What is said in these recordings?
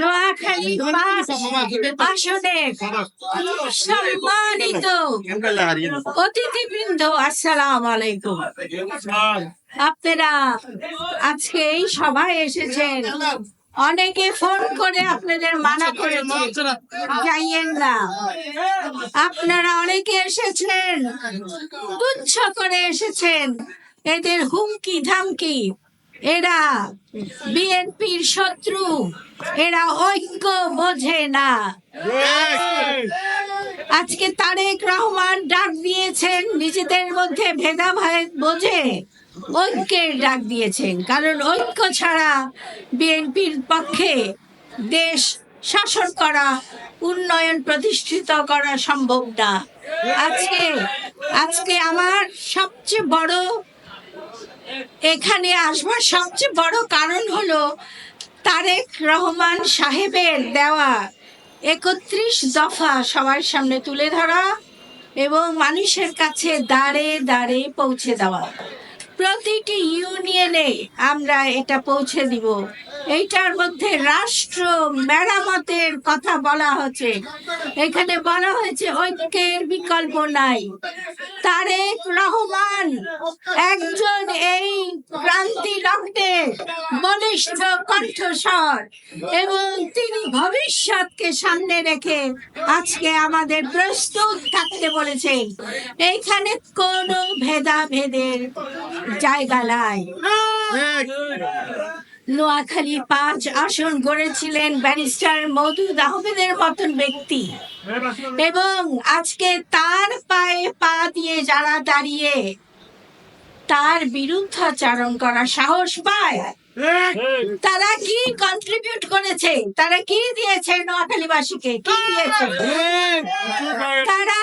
নোয়াখালী আলাইকুম। আপনারা আজকে এই সভায় এসেছেন। অনেকে ফোন করে আপনাদের মানা করেছে যাইয়েন না। আপনারা অনেকে এসেছেন, তুচ্ছ করে এসেছেন। এদের হুমকি ধামকি এরা বিএনপির শত্রু। এরা ঐক্য বোঝে না। আজকে তারেক রহমান ডাক দিয়েছেন, নিজেদের মধ্যে ভেদাভেদ বোঝে, ঐক্যের ডাক দিয়েছেন। কারণ ঐক্য ছাড়া বিএনপির পক্ষে দেশ শাসন করা, উন্নয়ন প্রতিষ্ঠিত করা সম্ভব না। আজকে আজকে আমার সবচেয়ে বড় এখানে আসবার সবচেয়ে বড় কারণ হলো তারেক রহমান সাহেবের দেওয়া একত্রিশ দফা সবার সামনে তুলে ধরা এবং মানুষের কাছে দাঁড়ে দাঁড়ে পৌঁছে দেওয়া। প্রতিটি ইউনিয়নে আমরা এটা পৌঁছে দিব। এইটার মধ্যে রাষ্ট্র মেরামতের কথা বলা হচ্ছে। এখানে বলা হয়েছে, ঐক্যের বিকল্প নাই। তারেক রহমান একজন এই ক্রান্তি লগ্নে বলিষ্ঠ কণ্ঠস্বর এবং তিনি ভবিষ্যৎকে সামনে রেখে আজকে আমাদের প্রস্তুত থাকতে বলেছেন। এইখানে কোনো ভেদাভেদের জায়গা নাই। নোয়াখালী পাঁচ আসন গড়েছিলেন ব্যারিস্টার মধুদ আহমেদের মতন ব্যক্তি। এবং আজকে তার পায়ে পা দিয়ে যারা দাঁড়িয়ে তার বিরুদ্ধাচারণ করার সাহস পায়, তারা কি কন্ট্রিবিউট করেছে? তারা কি দিয়েছে নোয়াখালীবাসীকে? কি দিয়েছে? তারা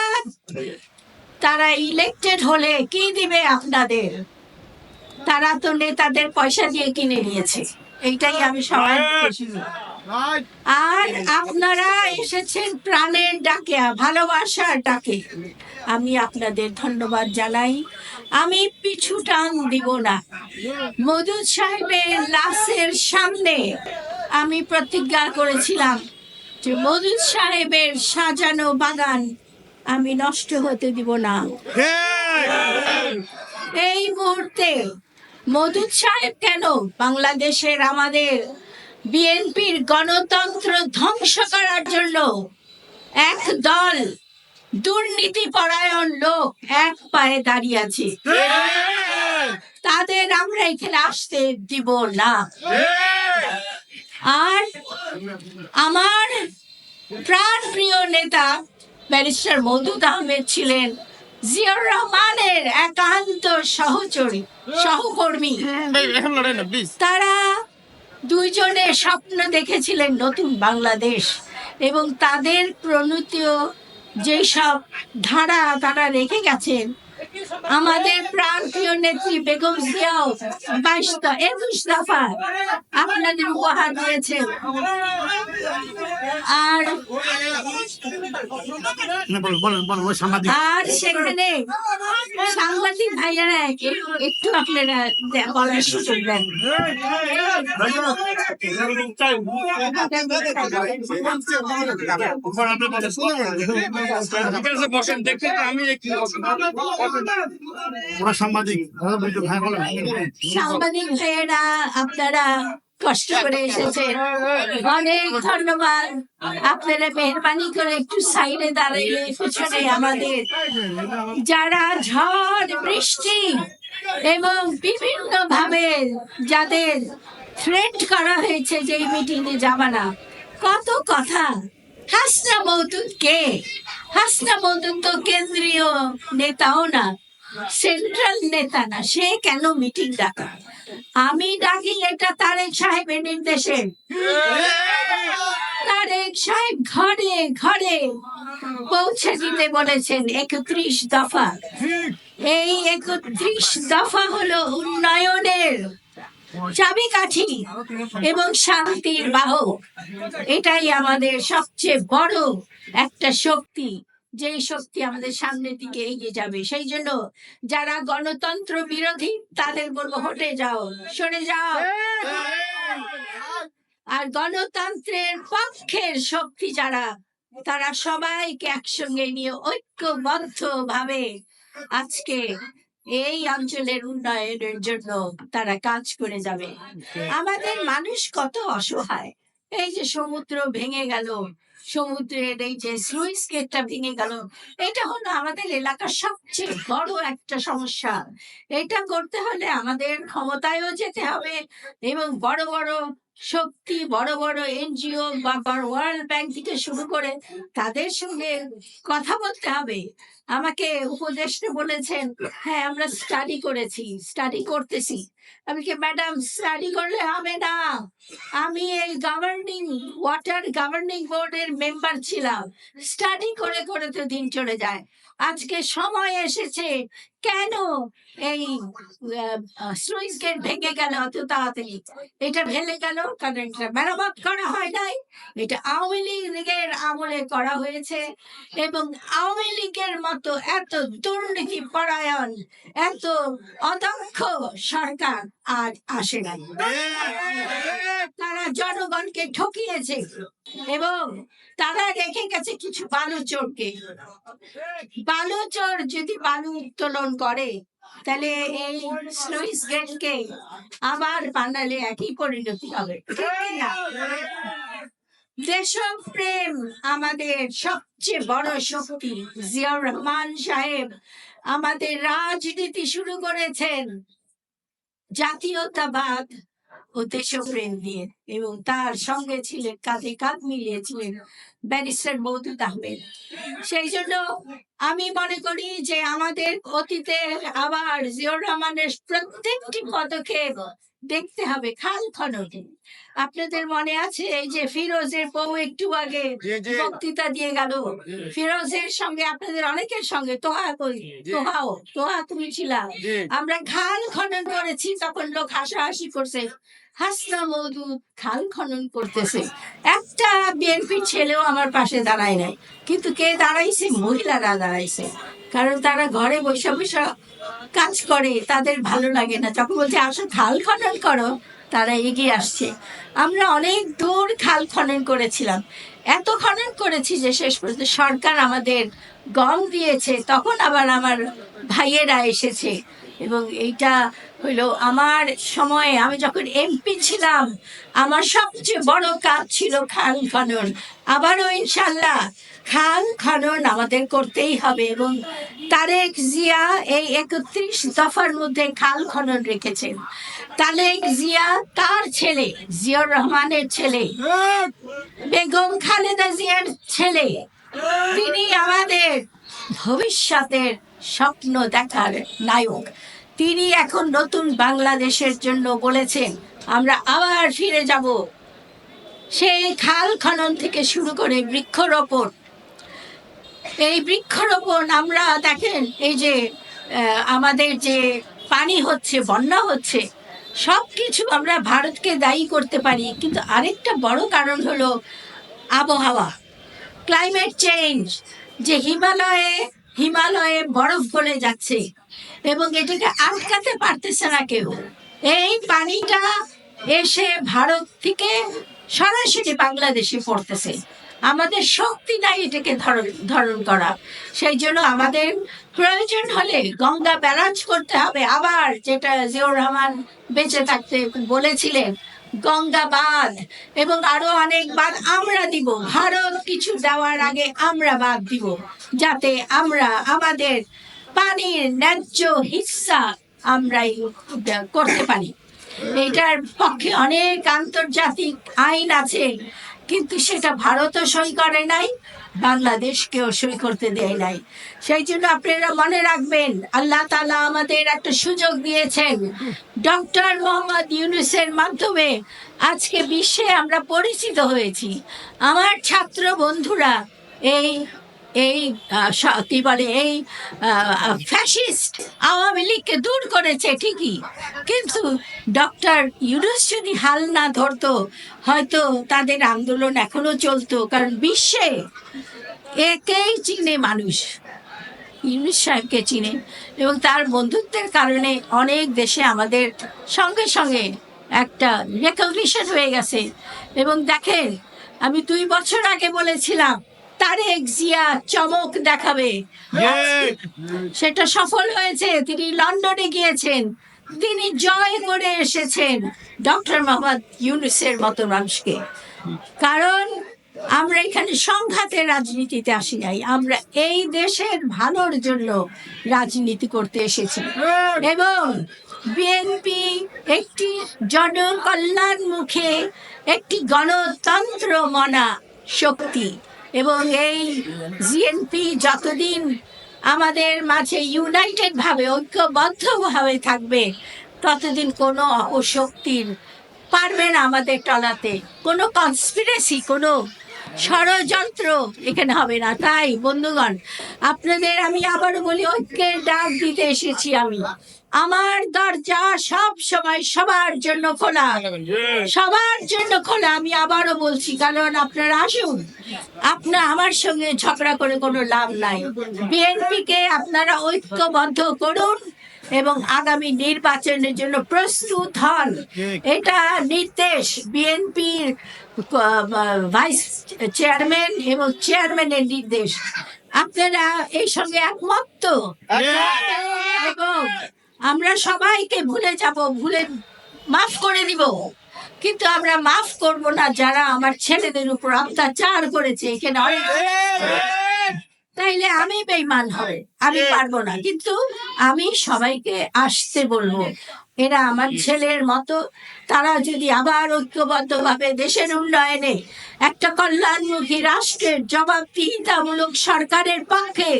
তারা ইলেক্টেড হলে কি দিবে আপনাদের? তারা তো নেতাদের পয়সা দিয়ে কিনে নিয়েছে। এইটাই আমি সবাই আর আপনারা এসেছেন প্রাণের ডাকে ভালোবাসার ডাকে। আমি আপনাদের ধন্যবাদ জানাই। আমি পিছু টান দিব না। মধুদ সাহেবের লাশের সামনে আমি প্রতিজ্ঞা করেছিলাম যে মধুদ সাহেবের সাজানো বাগান আমি নষ্ট হতে দিব না। এই মুহূর্তে মধুদ সাহেব কেন? বাংলাদেশের আমাদের বিএনপির গণতন্ত্র ধ্বংস করার জন্য এক দল দুর্নীতি পরায়ণ লোক এক পায়ে দাঁড়িয়ে আছে। তাদের আমরা এখানে আসতে দিব না। আর আমার প্রাণ প্রিয় নেতা ব্যারিস্টার মধুদ আহমেদ ছিলেন। জিয়াউর রহমানের একান্ত সহচরী, সহকর্মী। তারা দুইজনে স্বপ্ন দেখেছিলেন নতুন বাংলাদেশ এবং তাদের প্রণীত যেসব ধারা তারা রেখে গেছেন আমাদের প্রাণ প্রিয় নেত্রী বেগম জিয়াও বাইশ দ- একুশ দফা আপনাদের উপহার দিয়েছেন আর আর সেখানে সাংবাদিক ভাইয়ারা একটু আপনারা বলার সুযোগ দেন। আমি ওরা সাংবাদিক বলেন। সাংবাদিক ভাইয়েরা, আপনারা কষ্ট করে এসেছেন। অনেক ধন্যবাদ। আপনারা মেহরবানি করে একটু সাইডে দাঁড়িয়ে পেছনে আমাদের। যারা ঝড়, বৃষ্টি এবং বিভিন্ন ভাবে যাদের থ্রেট করা হয়েছে যে এই মিটিং এ যাবা না, কত কথা হাসনা মৌদুদ কে হাসনা মৌদুদ তো কেন্দ্রীয় নেতাও না, সেন্ট্রাল নেতা না, সে কেন মিটিং ডাকা? আমি ডাকি এটা তারেক সাহেবের নির্দেশে। তারেক সাহেব ঘরে ঘরে পৌঁছে দিতে বলেছেন একত্রিশ দফা। এই একত্রিশ দফা হলো উন্নয়নের চাবিকাঠি এবং শান্তির বাহক। এটাই আমাদের সবচেয়ে বড় একটা শক্তি। যে শক্তি আমাদের সামনের দিকে এগিয়ে যাবে, সেই জন্য যারা গণতন্ত্র বিরোধী, তাদের বলব হটে যাও, সরে যাও। আর গণতন্ত্রের পক্ষের শক্তি যারা, তারা সবাইকে একসঙ্গে নিয়ে ঐক্যবদ্ধ ভাবে আজকে এই অঞ্চলের উন্নয়নের জন্য তারা কাজ করে যাবে। আমাদের মানুষ কত অসহায়। এই যে সমুদ্র ভেঙে গেল সমুদ্রের এই যে স্লুইস গেটটা ভেঙে গেল এটা হলো আমাদের এলাকার সবচেয়ে বড় একটা সমস্যা। এটা করতে হলে আমাদের ক্ষমতায়ও যেতে হবে এবং বড় বড় শক্তি, বড় বড় এনজিও বা ওয়ার্ল্ড ব্যাংক থেকে শুরু করে তাদের সঙ্গে কথা বলতে হবে। আমাকে উপদেষ্টা বলেছেন হ্যাঁ আমরা স্টাডি করেছি স্টাডি করতেছি। আমি কি ম্যাডাম স্টাডি করলে হবে না। আমি এই গভর্নিং ওয়াটার গভর্নিং বোর্ডের মেম্বার ছিলাম। স্টাডি করে করে তো দিন চলে যায়। আজকে সময় এসেছে কেন? এই স্লুইস গেট ভেঙে গেল অত তাড়াতাড়ি। এটা ভেঙে গেল কারণ এটা মেরামত করা হয় নাই। এটা আওয়ামী লীগের আমলে করা হয়েছে এবং আওয়ামী লীগের মতো এত দুর্নীতি পরায়ণ এত অদক্ষ সরকার আর আসে নাই। তারা জনগণকে ঠকিয়েছে। এবং তারা রেখে গেছে কিছু বালুচোরকে। বালুচোর যদি বালু উত্তোলন করে, তাহলে এই স্লুইস গেটকে আবার বানালে একই পরিণতি হবে। কি? দেশপ্রেম আমাদের সবচেয়ে বড় শক্তি। জিয়াউর রহমান সাহেব আমাদের রাজনীতি শুরু করেছেন। জাতীয়তাবাদ ও দেশপ্রেম দিয়ে এবং তার সঙ্গে ছিলেন কাঁধে কাঁধ মিলিয়েছিলেন ব্যারিস্টার মৌদুদ আহমেদ। সেই জন্য আমি মনে করি যে আমাদের অতীতে আবার জিয়র রহমানের প্রত্যেকটি পদক্ষেপ দেখতে হবে খাল খনন। আপনাদের মনে আছে এই যে ফিরোজের বউ একটু আগে। বক্তৃতা দিয়ে গেল? ফিরোজের সঙ্গে আপনাদের অনেকের সঙ্গে তোহা জি। তোহাও তোহা তুমি ছিলা আমরা খাল খনন করেছি তখন লোক হাসাহাসি করছে। হাসনা মধু খাল খনন করতেছে। একটা বিএনপি ছেলেও আমার পাশে দাঁড়ায় নাই। কিন্তু কে দাঁড়াইছে? মহিলারা দাঁড়াইছে। কারণ তারা ঘরে বসে বসে কাজ করে তাদের ভালো লাগে না। যখন বলছে আসো খাল খনন করো। তারা এগিয়ে আসছে। আমরা অনেক দূর খাল খনন করেছিলাম। এত খনন করেছি যে শেষ পর্যন্ত সরকার আমাদের গম দিয়েছে। তখন আবার আমার ভাইয়েরা এসেছে। এবং এইটা হইল আমার সময়ে আমি যখন এমপি ছিলাম আমার সবচেয়ে বড় কাজ ছিল খাল খনন। আবারও ইনশাল্লাহ খাল খনন আমাদের করতেই হবে এবং তারেক জিয়া এই একত্রিশ দফার মধ্যে খাল খনন রেখেছেন। তারেক জিয়া তার ছেলে জিয়াউর রহমানের ছেলে বেগম খালেদা জিয়ার ছেলে। তিনি আমাদের ভবিষ্যতের স্বপ্ন দেখার নায়ক। তিনি এখন নতুন বাংলাদেশের জন্য বলেছেন, আমরা আবার ফিরে যাব। সেই খাল খনন থেকে শুরু করে বৃক্ষরোপণ। এই বৃক্ষরোপণ আমরা দেখেন, এই যে আমাদের যে পানি হচ্ছে, বন্যা হচ্ছে সব কিছু আমরা ভারতকে দায়ী করতে পারি। কিন্তু আরেকটা বড় কারণ হলো আবহাওয়া। ক্লাইমেট চেঞ্জ যে হিমালয়ে হিমালয়ে বরফ গলে যাচ্ছে এবং এটাকে আটকাতে পারতেছে না কেউ। এই পানিটা এসে ভারত থেকে সরাসরি বাংলাদেশে পড়তেছে। আমাদের শক্তি নাই এটাকে ধারণ ধারণ করা। সেই জন্য আমাদের প্রয়োজন হলে গঙ্গা ব্যারাজ করতে হবে। আবার যেটা জিয়র রহমান বেঁচে থাকতে বলেছিলেন গঙ্গা বাঁধ এবং আরও অনেক বাদ আমরা দিব। ভারত কিছু দেওয়ার আগে আমরা বাদ দিব। যাতে আমরা আমাদের পানির ন্যায্য হিস্সা আমরাই করতে পারি। এটার পক্ষে অনেক আন্তর্জাতিক আইন আছে। কিন্তু সেটা ভারতও সই করে নাই, বাংলাদেশকেও সই করতে দেয় নাই। সেই জন্য আপনারা মনে রাখবেন, আল্লাহ তালা আমাদের একটা সুযোগ দিয়েছেন। ডক্টর মোহাম্মদ ইউনুসের মাধ্যমে আজকে বিশ্বে আমরা পরিচিত হয়েছি। আমার ছাত্র বন্ধুরা, এই এই কি বলে, এই ফ্যাসিস্ট আওয়ামী লীগকে দূর করেছে ঠিকই। কিন্তু ডক্টর ইউনুস যদি হাল না ধরতো, হয়তো তাদের আন্দোলন এখনও চলতো, কারণ বিশ্বে একেই চিনে মানুষ। ইউনুস সাহেবকে চিনে। এবং তার বন্ধুত্বের কারণে অনেক দেশে আমাদের সঙ্গে সঙ্গে একটা রেকগনিশন হয়ে গেছে। এবং দেখেন, আমি দুই বছর আগে বলেছিলাম তারেক জিয়া চমক দেখাবে। সেটা সফল হয়েছে তিনি লন্ডনে গিয়েছেন তিনি জয় করে এসেছেন ডক্টর মোহাম্মদ ইউনুসের মতো মানুষকে। কারণ আমরা এখানে সংঘাতের রাজনীতিতে আসি নাই আমরা এই দেশের ভালোর জন্য রাজনীতি করতে এসেছি। এবং বিএনপি একটি জনকল্যাণ মুখে একটি গণতন্ত্র মনা শক্তি। এবং এই জিএনপি যতদিন আমাদের মাঝে ইউনাইটেড ভাবে ঐক্যবদ্ধভাবে থাকবে, ততদিন কোনো অপশক্তির পারবে না আমাদের টলাতে। কোনো কনস্পিরেসি কোনো ষড়যন্ত্র এখানে হবে না তাই বন্ধুগণ আপনাদের আমি আবারও বলি ঐক্যের ডাক দিতে এসেছি আমি। আমার দরজা সব সময় সবার জন্য খোলা। সবার জন্য খোলা আমি আবারও বলছি কারণ আপনারা আসুন। আপনার আমার সঙ্গে ঝগড়া করে কোনো লাভ নাই। বিএনপি কে আপনারা ঐক্যবদ্ধ করুন এবং আগামী নির্বাচনের জন্য প্রস্তুত হন। এটা নির্দেশ বিএনপির ভাইস চেয়ারম্যান এবং চেয়ারম্যানের নির্দেশ। আপনারা এই সঙ্গে একমত তো? এবং আমরা সবাইকে ভুলে যাব ভুলে মাফ করে দিব। কিন্তু আমরা মাফ করব না যারা আমার ছেলেদের উপর অত্যাচার করেছে এখানে অনেক তাইলে আমি বেইমান হবে আমি পারব না। কিন্তু আমি সবাইকে আসতে বলব। এরা আমার ছেলের মতো। তারা যদি আবার ঐক্যবদ্ধভাবে দেশের উন্নয়নে একটা কল্যাণমুখী রাষ্ট্রের জবাবদিহিতামূলক সরকারের পক্ষে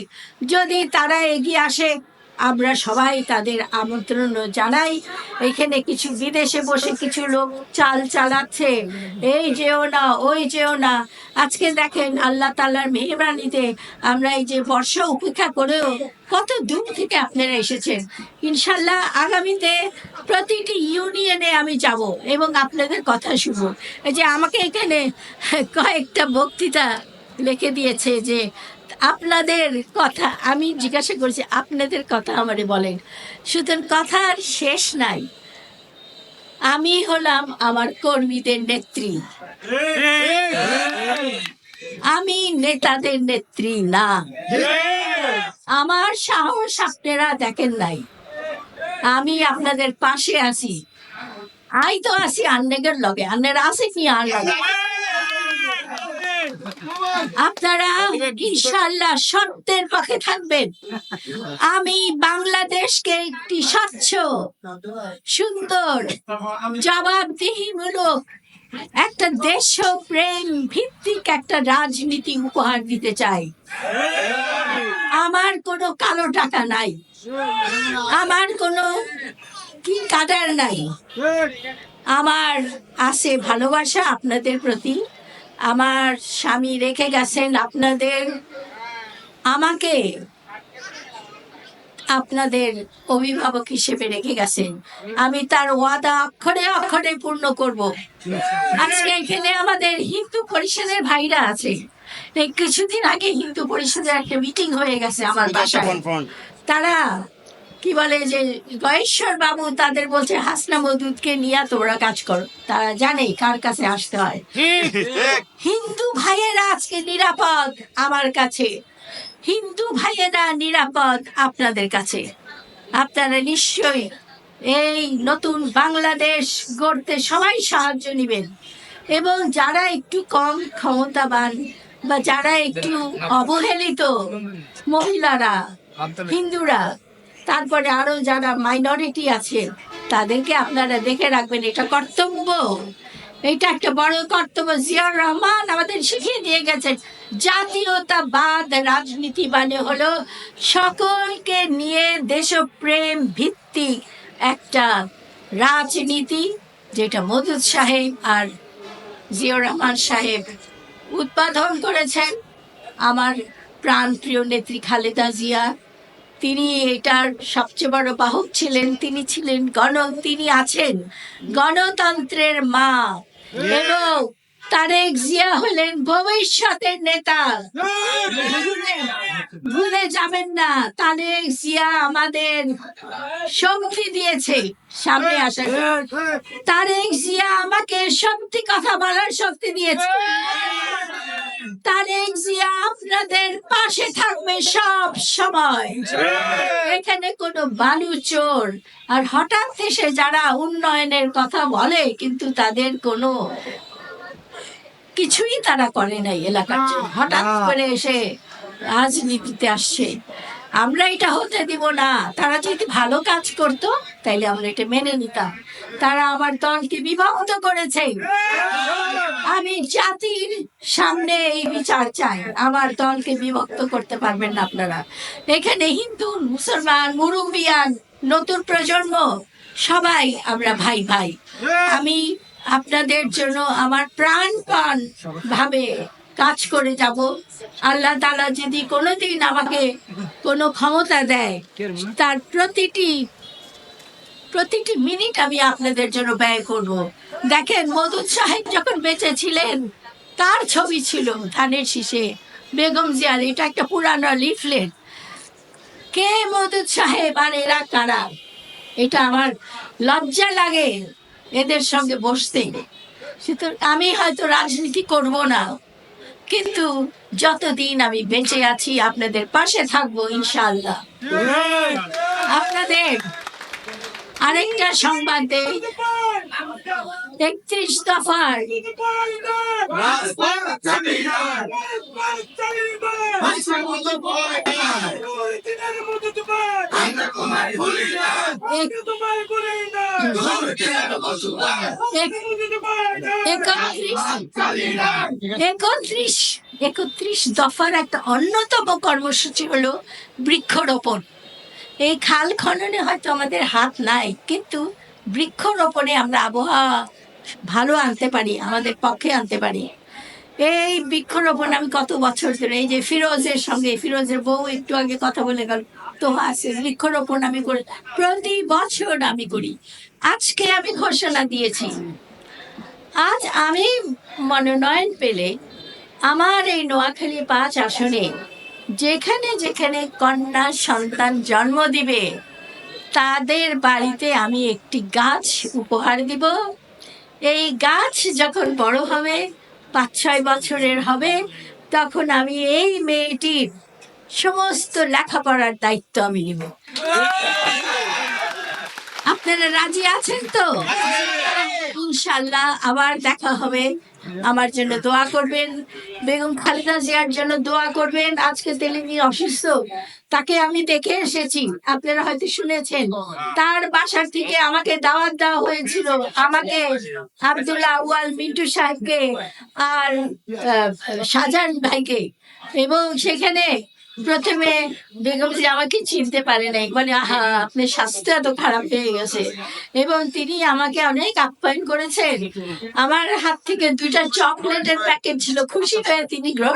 যদি তারা এগিয়ে আসে আমরা সবাই তাদের আমন্ত্রণ জানাই। এখানে কিছু বিদেশে বসে কিছু লোক চাল চালাচ্ছে। এই যেও না, ওই যেও না। আজকে দেখেন আল্লাহ তাল্লার মেহরানিতে আমরা এই যে বর্ষা উপেক্ষা করেও কত দূর থেকে আপনারা এসেছেন। ইনশাল্লাহ আগামীতে প্রতিটি ইউনিয়নে আমি যাব এবং আপনাদের কথা শুনব। এই যে আমাকে এখানে কয়েকটা বক্তৃতা লিখে দিয়েছে যে আপনাদের কথা, আমি জিজ্ঞাসা করেছি, আপনাদের কথা আমারে বলেন। সুতরাং কথার শেষ নাই। আমি হলাম আমার কর্মীদের নেত্রী। আমি নেতাদের নেত্রী না। আমার সাহস আপনারা দেখেন নাই। আমি আপনাদের পাশে আছি। আই তো আছি, আন্নেগের লগে। আন্নের আছে কি আর লগে? আপনারা ইনশাল্লাহ সত্যের পক্ষে থাকবেন। আমি বাংলাদেশকে একটি স্বচ্ছ, সুন্দর, জবাবদিহিমূলক একটা দেশ প্রেম ভিত্তিক একটা রাজনীতি উপহার দিতে চাই। আমার কোনো কালো টাকা নাই। আমার কোনো কি কাদার নাই। আমার আছে ভালোবাসা আপনাদের প্রতি। আমার স্বামী রেখে গেছেন আপনাদের আমাকে আপনাদের অভিভাবক হিসেবে রেখে গেছেন। আমি তার ওয়াদা অক্ষরে অক্ষরে পূর্ণ করব। আজকে এখানে আমাদের হিন্দু পরিষদের ভাইরা আছে। এই কিছুদিন আগে হিন্দু পরিষদের একটা মিটিং হয়ে গেছে আমার বাসায়। তারা কি বলে যে গয়েশ্বর বাবু তাদের বলছে হাসনা মদুদকে নিয়ে তোমরা কাজ করো। তারা জানে কার কাছে আসতে হয়। হিন্দু ভাইয়েরা আজকে নিরাপদ আমার কাছে। হিন্দু ভাইয়েরা নিরাপদ আপনাদের কাছে। আপনারা নিশ্চয়ই এই নতুন বাংলাদেশ গড়তে সবাই সাহায্য নেবেন। এবং যারা একটু কম ক্ষমতাবান বা যারা একটু অবহেলিত মহিলারা হিন্দুরা তারপরে আরও যারা মাইনরিটি আছে, তাদেরকে আপনারা দেখে রাখবেন, এটা কর্তব্য। এটা একটা বড় কর্তব্য। জিয়াউর রহমান আমাদের শিখিয়ে দিয়ে গেছেন, জাতীয়তাবাদ রাজনীতি মানে হলো সকলকে নিয়ে দেশপ্রেম ভিত্তিক একটা রাজনীতি, যেটা মধুদ সাহেব আর জিয়াউর রহমান সাহেব উৎপাদন করেছেন। আমার প্রাণপ্রিয় নেত্রী খালেদা জিয়া তিনি এটার সবচেয়ে বড় বাহক ছিলেন তিনি ছিলেন গণ তিনি আছেন। গণতন্ত্রের মা। এবং তারেক জিয়া হলেন ভবিষ্যতের নেতা। ভুলে যাবেন না, তারেক জিয়া আমাদের শক্তি দিয়েছে। সামনে আসা তারেক জিয়া আমাকে সত্যি কথা বলার শক্তি দিয়েছে। তারেক জিয়া আপনাদের পাশে থাকবে সব সময়। এখানে কোনো বালু চোর আর হঠাৎ এসে যারা উন্নয়নের কথা বলে, কিন্তু তাদের কোনো কিছুই তারা করে নাই এলাকার জন্য। হঠাৎ করে এসে রাজনীতিতে আসছে আমরা এটা হতে দিব না। তারা যদি ভালো কাজ করতো তাইলে আমরা এটা মেনে নিতাম। তারা আমার দলকে বিভক্ত করেছে। আমি জাতির সামনে এই বিচার চাই। আমার দলকে বিভক্ত করতে পারবেন না আপনারা। এখানে হিন্দু মুসলমান মুরুবিয়ান নতুন প্রজন্ম সবাই আমরা ভাই ভাই। আমি আপনাদের জন্য আমার প্রাণপণ ভাবে কাজ করে যাব। আল্লাহ তালা যদি কোনোদিন আমাকে কোনো ক্ষমতা দেয়, তার প্রতিটি প্রতিটি মিনিট আমি আপনাদের জন্য ব্যয় করব। দেখেন মধুর সাহেব যখন বেঁচে ছিলেন, তার ছবি ছিল ধানের শীষে। বেগম জিয়ার, এটা একটা পুরানো লিফলেট। কে মধুর সাহেব আর এরা কারা? এটা আমার লজ্জা লাগে। এদের সঙ্গে বসতে সুতরাং আমি হয়তো রাজনীতি করব না কিন্তু যতদিন আমি বেঁচে আছি আপনাদের পাশে থাকব ইনশাল্লাহ আপনাদের আরেকটা সংবাদ দেই। একত্রিশ দফার এক- এক- একত্রিশ একত্রিশ একত্রিশ দফার একটা অন্যতম কর্মসূচি হলো বৃক্ষরোপণ। এই খাল খননে হয়তো আমাদের হাত নাই, কিন্তু বৃক্ষরোপণে আমরা আবহাওয়া ভালো আনতে পারি, আমাদের পক্ষে আনতে পারি। এই বৃক্ষরোপণ আমি কত বছর ধরে, এই যে ফিরোজের সঙ্গে, ফিরোজের বউ একটু আগে কথা বলে গেল। তো আছে, বৃক্ষরোপণ আমি করি, প্রতি বছর আমি করি। আজকে আমি ঘোষণা দিয়েছি। আজ আমি মনোনয়ন পেলে আমার এই নোয়াখালী পাঁচ আসনে যেখানে যেখানে কন্যা সন্তান জন্ম দিবে, তাদের বাড়িতে আমি একটি গাছ উপহার দিব। এই গাছ যখন বড় হবে, পাঁচ ছয় বছরের হবে, তখন আমি এই মেয়েটির সমস্ত লেখাপড়ার দায়িত্ব আমি নিব। আপনারা রাজি আছেন তো? ইনশাল্লাহ আবার দেখা হবে। আমার জন্য দোয়া করবেন। বেগম খালেদা জিয়ার জন্য দোয়া করবেন। আজকে তিনি অসুস্থ। তাকে আমি দেখে এসেছি। আপনারা হয়তো শুনেছেন। তার বাসার থেকে আমাকে দাওয়াত দেওয়া হয়েছিল। আমাকে আব্দুল্লাহ আউয়াল মিন্টু সাহেবকে আর শাহজাহান ভাইকে। এবং সেখানে প্রথমে বেগম জি আমাকে চিনতে পারে নাই মানে আহা, আপনার স্বাস্থ্য এত খারাপ হয়ে গেছে। এবং তিনি আমাকে অনেক আপ্যায়ন করেছেন। আমার হাত থেকে দুটা চকলেটের প্যাকেট ছিল, খুশি হয়ে তিনি গ্রহণ